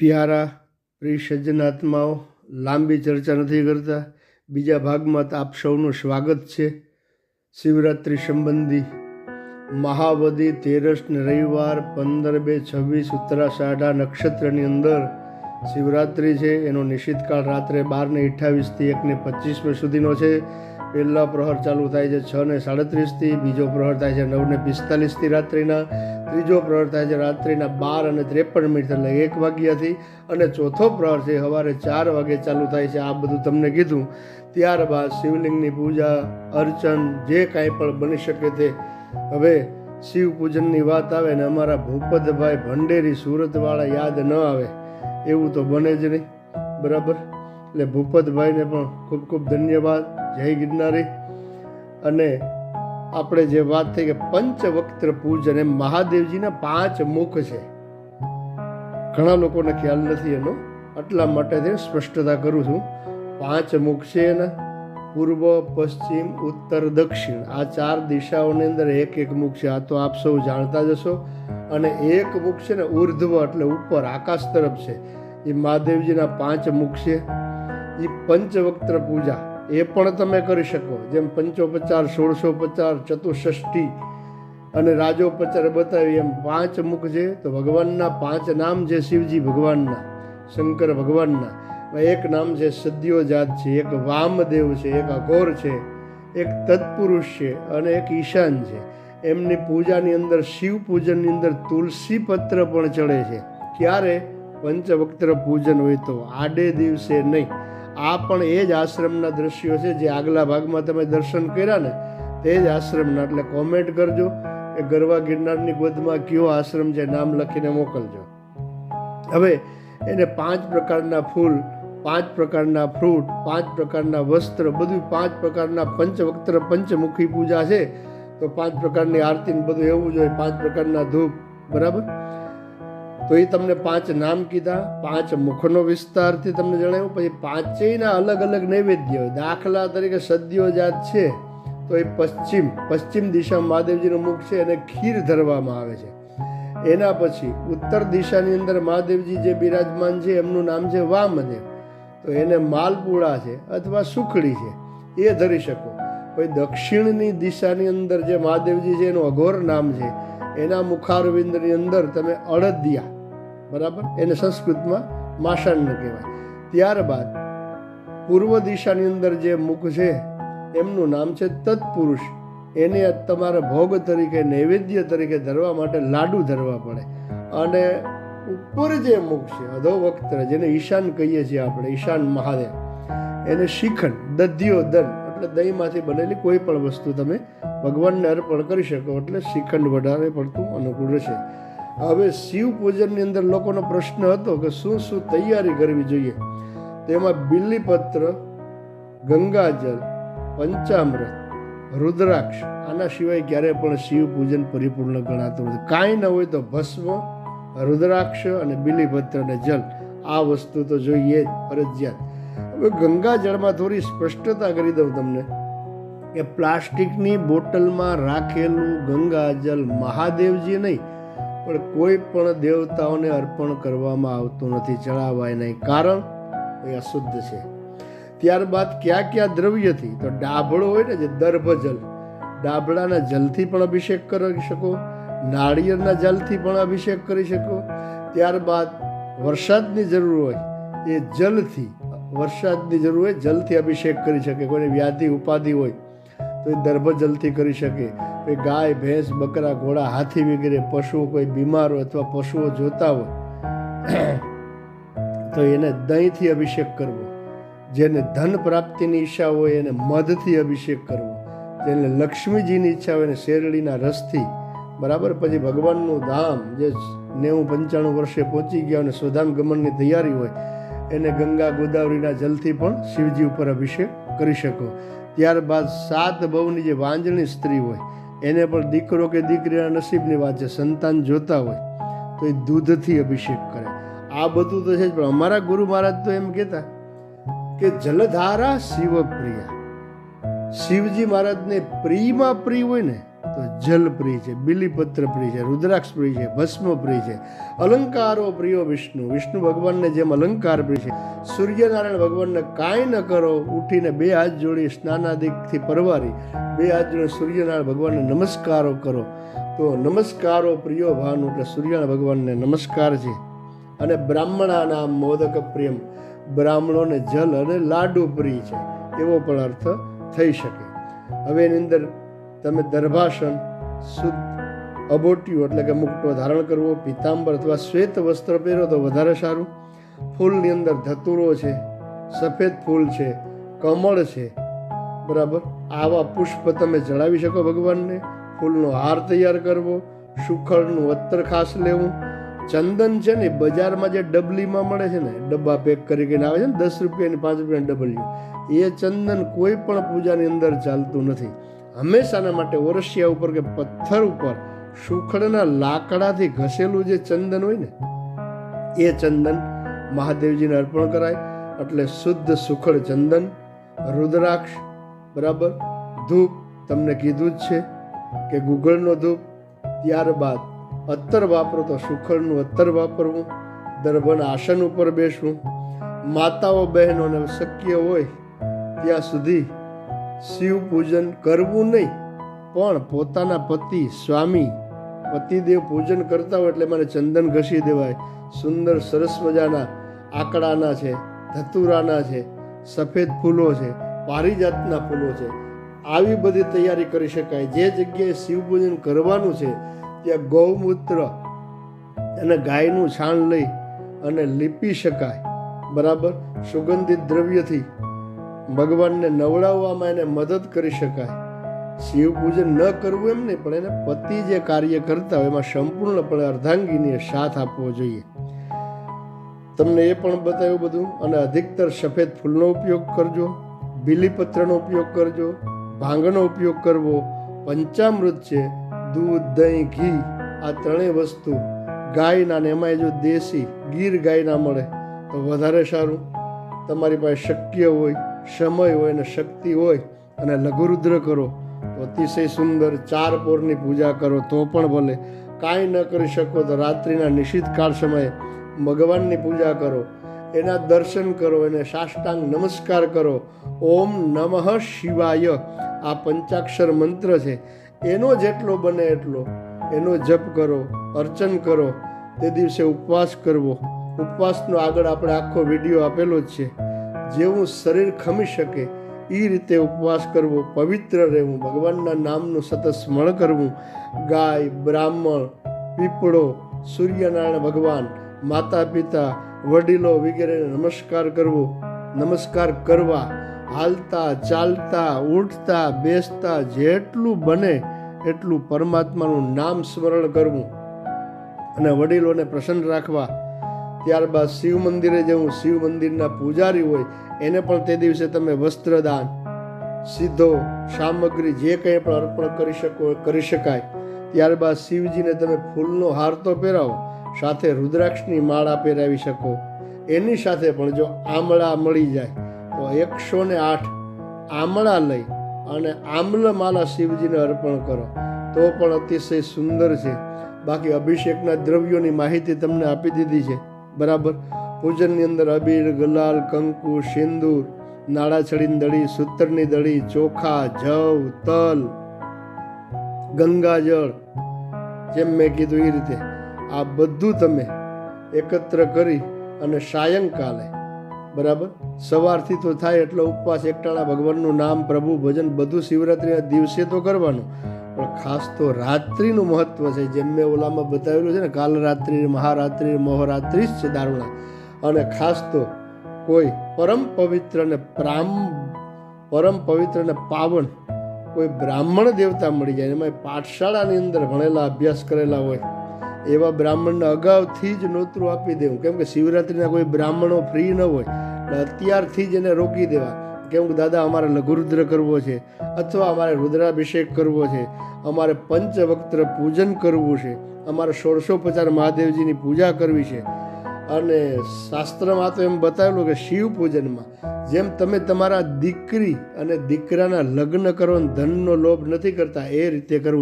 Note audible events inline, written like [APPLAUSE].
પ્યારા, પ્રિય સજ્જનાત્માઓ, લાંબી ચર્ચા નથી કરતા. બીજા ભાગમાં આપ સૌનું સ્વાગત છે. શિવરાત્રિ સંબંધી મહાવદી તેરસ ને રવિવાર પંદર બે છવ્વીસ ઉત્તરાષાઢા નક્ષત્રની અંદર શિવરાત્રિ છે. એનો નિશ્ચિતકાળ રાત્રે બાર ને અઠ્ઠાવીસથી એકને પચીસમી સુધીનો છે. પહેલા પ્રહર ચાલુ થાય છે છ ને સાડત્રીસથી, બીજો પ્રહર થાય છે નવ ને પિસ્તાલીસથી રાત્રિના, ત્રીજો પ્રહર થાય છે રાત્રિના બાર અને ત્રેપન મિનિટ એટલે એક વાગ્યાથી અને ચોથો પ્રહર છે સવારે ચાર વાગે ચાલુ થાય છે. આ બધું તમને કીધું. ત્યારબાદ શિવલિંગની પૂજા, અર્ચન, જે કાંઈ પણ બની શકે તે. હવે શિવ પૂજનની વાત આવે ને અમારા ભૂપતભાઈ ભંડેરી સુરતવાળા યાદ ન આવે. એવું તો બને જ નહીં. બરાબર? એટલે ભૂપતભાઈને પણ ખૂબ ખૂબ ધન્યવાદ. જય ગિરનારી. અને આપણે જે વાત થઈ કે પંચવક્ત્ર પૂજન એ મહાદેવજીના પાંચ મુખ છે, ઘણા લોકોને ખ્યાલ નથી એનો. એટલા માટે તે સ્પષ્ટતા કરું છું. પાંચ મુખ છે એના. પૂર્વ, પશ્ચિમ, ઉત્તર, દક્ષિણ. આ ચાર દિશાઓની અંદર એક એક મુખ છે. આ તો આપ સૌ જાણતા જ હશો. અને એક મુખ છે ને ઉર્ધ્વ એટલે ઉપર, આકાશ તરફ છે. એ મહાદેવજીના પાંચ મુખ છે. એ પંચવક્ત્ર પૂજા. એ પણ તમે કરી શકો. જેમ પંચોપચાર સોળસો પચાર ચતુષ્ષષ્ઠી અને રાજોપચાર બતાવી એમ પાંચ મુખ છે, તો ભગવાનના પાંચ નામ છે શિવજી ભગવાનના, શંકર ભગવાનના. એક નામ છે સદ્યો જાત છે, એક વામદેવ છે, એક અઘોર છે, એક તત્પુરુષ છે અને એક ઈશાન છે. એમની પૂજાની અંદર, શિવ પૂજનની અંદર તુલસી પત્ર પણ ચડે છે. ક્યારે? પંચવક્ત્ર પૂજન હોય તો. આડે દિવસે નહીં. આ પણ એ જ આશ્રમના દ્રશ્યો છે જે આગલા ભાગમાં તમે દર્શન કર્યા ને, તે જ આશ્રમના. એટલે કોમેન્ટ કરજો કે ગરવા ગિરનારની ગોદમાં કયો આશ્રમ છે નામ લખીને મોકલજો. હવે એને પાંચ પ્રકારના ફૂલ, પાંચ પ્રકારના ફ્રૂટ, પાંચ પ્રકારના વસ્ત્ર, બધું પાંચ પ્રકારના પંચવક્ત્ર, પંચમુખી પૂજા છે. તો પાંચ પ્રકારની આરતી બધું એવું જોઈએ પાંચ પ્રકારના ધૂપ. બરાબર? તો એ તમને પાંચ નામ કીધા, પાંચ મુખનો વિસ્તારથી તમને જણાવ્યું, પછી પાંચેયના અલગ અલગ નૈવેદ્ય દાખલા તરીકે સદ્યો જાત છે, તો એ પશ્ચિમ પશ્ચિમ દિશા મહાદેવજીનું મુખ છે અને ખીર ધરવામાં આવે છે. એના પછી ઉત્તર દિશાની અંદર મહાદેવજી જે બિરાજમાન છે, એમનું નામ છે વામદેવ. તો એને માલપુડા છે અથવા સુખડી છે, એ ધરી શકો. પછી દક્ષિણની દિશાની અંદર જે મહાદેવજી છે, એનું અઘોર નામ છે, એના મુખારવિંદની અંદર તમે અડદિયા બરાબર? એને સંસ્કૃતમાં માષાણ કહેવાય. ત્યારબાદ પૂર્વ દિશાની અંદર જે મુખ છે, એમનું નામ છે તત્પુરુષ. એને તમારે ભોગ તરીકે, નૈવેદ્ય તરીકે ધરવા માટે લાડુ ધરવા પડે. અને ઉપર જે મુખ છે અધો વક્ત્ર જેને ઈશાન કહીએ છીએ આપણે, ઈશાન મહાદેવ, એને શિખંડ, દધ્યો, દન, એટલે દહીંમાંથી બનેલી કોઈ પણ વસ્તુ તમે ભગવાનને અર્પણ કરી શકો, એટલે શ્રીખંડ વધારે પડતું અનુકૂળ રહેશે. હવે શિવ પૂજનની અંદર લોકોનો પ્રશ્ન હતો કે શું શું તૈયારી કરવી જોઈએ? તેમાં બિલીપત્ર, ગંગાજળ, પંચામૃત, રુદ્રાક્ષ, આના સિવાય ક્યારેય પણ શિવ પૂજન પરિપૂર્ણ ગણાતું નથી. કાંઈ ન હોય તો ભસ્મ, રુદ્રાક્ષ અને બિલીપત્ર અને જલ. આ વસ્તુ તો જોઈએ જ, ફરજિયાત. હવે ગંગાજળમાં થોડી સ્પષ્ટતા કરી દઉં તમને કે પ્લાસ્ટિકની બોટલમાં રાખેલું ગંગાજળ મહાદેવજી નહીં પણ કોઈ પણ દેવતાઓને અર્પણ કરવામાં આવતું નથી, ચડાવાય નહીં. કારણ એ અશુદ્ધ છે. ત્યારબાદ કયા કયા દ્રવ્યથી તો ડાભળો હોય ને જે દર્ભ જલ ડાબળાના જલથી પણ અભિષેક કરી શકો, નાળિયેરના જલથી પણ અભિષેક કરી શકો. ત્યારબાદ વરસાદની જરૂર હોય, એ જલથી, વરસાદની જરૂર હોય, જલથી અભિષેક કરી શકે. કોઈને વ્યાધિ, ઉપાધિ હોય તો એ દર્ભજલથી કરી શકે. એ ગાય, ભેંસ, બકરા, ઘોડા, હાથી વગેરે, પશુઓ, કોઈ બીમાર હોય અથવા પશુઓ જોતા હોય, [CLEARS THROAT] તો એને દહીંથી અભિષેક કરવો. જેને ધન પ્રાપ્તિની ઈચ્છા હોય એને મધથી અભિષેક કરવો. જેને લક્ષ્મીજીની ઈચ્છા હોય એને શેરડીના રસથી. બરાબર? પછી ભગવાનનું ધામ જે નેવું પંચાણું વર્ષે પહોંચી ગયા અને સ્વધામ ગમનની તૈયારી હોય, એને ગંગા ગોદાવરીના જલથી પણ શિવજી ઉપર અભિષેક કરી શકો. ત્યારબાદ સાત બહુની જે વાંજણી સ્ત્રી હોય, એને પણ દીકરો કે દીકરીના નસીબની વાત છે, સંતાન જોતા હોય, તો એ દૂધથી અભિષેક કરે. આ બધું તો છે જ, પણ અમારા ગુરુ મહારાજ તો એમ કહેતા કે જલધારા શિવપ્રિયા. શિવજી મહારાજને પ્રિયમાં પ્રિય હોય ને તો જલ પ્રિય છે બિલીપત્ર પ્રિય છે રુદ્રાક્ષ પ્રિય છે ભસ્મ પ્રિય છે. અલંકારો પ્રિયો વિષ્ણુ વિષ્ણુ ભગવાનને જેમ અલંકાર પ્રિય છે. સૂર્યનારાયણ ભગવાનને કાંઈ ન કરો, ઉઠીને બે હાથ જોડી સ્નાનાદિકથી પરવારી, બે હાથ જોડી સૂર્યનારાયણ ભગવાનને નમસ્કારો કરો. તો નમસ્કારો પ્રિયો ભાનુ, એટલે સૂર્યનારાયણ ભગવાનને નમસ્કાર છે. અને બ્રાહ્મણાના મોદક પ્રેમ બ્રાહ્મણોને જલ અને લાડુ પ્રિય છે. એવો પણ અર્થ થઈ શકે. હવે એની અંદર તમે દર્ભાસન, શુદ્ધ, અબોટિયું એટલે કે મુકટો ધારણ કરવો, પિતાંબર અથવા શ્વેત વસ્ત્ર પહેરો તો વધારે સારું. ફૂલની અંદર ધતુરો છે, સફેદ ફૂલ છે, કમળ છે, બરાબર? આવા પુષ્પ તમે જણાવી શકો ભગવાનને. ફૂલનો હાર તૈયાર કરવો સુખડનું અત્તર ખાસ લેવું. ચંદન છે ને, બજારમાં જે ડબલીમાં મળે છે ને, ડબ્બા પેક કરીને આવે છે ને, દસ રૂપિયાની, પાંચ રૂપિયાની ડબલ્યુ એ ચંદન કોઈ પણ પૂજાની અંદર ચાલતું નથી. હંમેશાના માટે ઓરસિયા ઉપર કે પથ્થર ઉપર સુખડના લાકડાથી ઘસેલું જે ચંદન હોય ને, એ ચંદન મહાદેવજીને અર્પણ કરાય. એટલે શુદ્ધ સુખડ ચંદન, રુદ્રાક્ષ, બરાબર? ધૂપ, તમને કીધું જ છે કે ગુગળનો ધૂપ, ત્યારબાદ અત્તર વાપરો તો સુખડનું અત્તર વાપરવું, દર્ભન આસન ઉપર બેસવું. માતાઓ બહેનોને શક્ય હોય ત્યાં સુધી શિવ પૂજન કરવું નહીં. પણ પોતાના પતિ, સ્વામી, પતિદેવ પૂજન કરતા હોય એટલે મને ચંદન ઘસી દેવાય. સુંદર, સરસ મજાના આકડાના છે, ધતુરાના છે, સફેદ ફૂલો છે, પારિજાતના ફૂલો છે. આવી બધી તૈયારી કરી શકાય. જે જગ્યાએ શિવ પૂજન કરવાનું છે, ત્યાં ગૌમૂત્ર અને ગાયનું છાણ લઈ અને લીપી શકાય. બરાબર? સુગંધિત દ્રવ્યથી ભગવાનને નવડાવવામાં એને મદદ કરી શકાય. શિવ પૂજન ન કરવું એમ નહીં, પણ એને પતિ જે કાર્ય કરતા હોય એમાં સંપૂર્ણપણે અર્ધાંગીને સાથ આપવો જોઈએ. તમને એ પણ બતાવ્યું બધું, અને અધિકતર સફેદ ફૂલનો ઉપયોગ કરજો, બીલીપત્રનો ઉપયોગ કરજો, ભાંગનો ઉપયોગ કરવો, પંચામૃત છે, દૂધ, દહીં, ઘી, આ ત્રણેય વસ્તુ. ગાયના ને એમાંય જો દેશી ગીર ગાયના મળે તો વધારે સારું. તમારી પાસે શક્ય હોય સમય હોય અને શક્તિ હોય અને લઘુરુદ્ર કરો, તો અતિશય સુંદર ચાર પોરની પૂજા કરો, તો પણ ભલે. કાંઈ ન કરી શકો તો રાત્રિના નિશ્ચિત કાળ સમયે ભગવાનની પૂજા કરો. એના દર્શન કરો, એને સાષ્ટાંગ નમસ્કાર કરો. ઓમ નમઃ શિવાય. આ પંચાક્ષર મંત્ર છે. એનો જેટલો બને એટલો. એનો જપ કરો, અર્ચન કરો. તે દિવસે ઉપવાસ કરવો. ઉપવાસનો આગળ આપણે આખો વીડિયો આપેલો જ છે. જેવું શરીર ખમી શકે એ રીતે ઉપવાસ કરવો, પવિત્ર રહેવું, ભગવાનના નામનું સતત સ્મરણ કરવું. ગાય, બ્રાહ્મણ, પીપળો, સૂર્યનારાયણ ભગવાન માતા પિતા વડીલો વગેરેને નમસ્કાર કરવો, નમસ્કાર કરવા. હાલતા, ચાલતા, ઉઠતા, બેસતા, જેટલું બને એટલું પરમાત્માનું નામ સ્મરણ કરવું. અને વડીલોને પ્રસન્ન રાખવા. ત્યારબાદ શિવ મંદિરે જવું શિવ મંદિરના પૂજારી હોય, એને પણ તે દિવસે તમે વસ્ત્રદાન, સીધો સામગ્રી જે કંઈ પણ અર્પણ કરી શકો, કરી શકાય. ત્યારબાદ શિવજીને તમે ફૂલનો હાર તો પહેરાવો, સાથે રુદ્રાક્ષની માળા પહેરાવી શકો. એની સાથે પણ જો આમળા મળી જાય, તો એકસો ને આઠ આમળા લઈ અને આમલમાલા શિવજીને અર્પણ કરો. તો પણ અતિશય સુંદર છે. બાકી અભિષેકના દ્રવ્યોની માહિતી તમને આપી દીધી છે. બરાબર? પૂજનની અંદર અબીર, ગુલાલ, કંકુ, સિંદૂર નાળાછડીની દળી સૂતરની દળી, ચોખા, જવ, તલ, ગંગાજળ, જેમ મેં કીધું એ રીતે. આ બધું તમે એકત્ર કરી અને સાયંકાલે, બરાબર? સવારથી તો થાય એટલો ઉપવાસ એકટાણા ભગવાનનું નામ, પ્રભુ, ભજન, બધું શિવરાત્રિના દિવસે તો કરવાનું. પણ ખાસ તો રાત્રિનું મહત્વ છે. જેમ મેં ઓલામાં બતાવેલું છે ને કાલ રાત્રિ મહારાત્રિ, મોહરાત્રિ જ છે દારૂણા અને ખાસ તો કોઈ પરમ પવિત્ર ને પ્રામ, પરમ પવિત્ર ને પાવન કોઈ બ્રાહ્મણ દેવતા મળી જાય. એમાં પાઠશાળાની અંદર ભણેલા, અભ્યાસ કરેલા હોય, એવા બ્રાહ્મણને અગાઉથી જ નોતરું આપી દેવું. કેમ કે શિવરાત્રિના કોઈ બ્રાહ્મણો ફ્રી ન હોય, એટલે અત્યારથી જ એને રોકી દેવા. કે દાદા, અમારે લઘુરુદ્ર કરવો છે અથવા અમારે રુદ્રાભિષેક કરવો છે. અમારે પંચવક્ત્ર પૂજન કરવું છે. અમારે ષોડશોપચાર મહાદેવજીની પૂજા કરવી છે. અને શાસ્ત્રમાં તો એમ બતાવેલું કે શિવ પૂજનમાં જેમ તમે તમારા દીકરી અને દીકરાના લગ્ન કરો ધનનો લોભ નથી કરતા, એ રીતે કરવું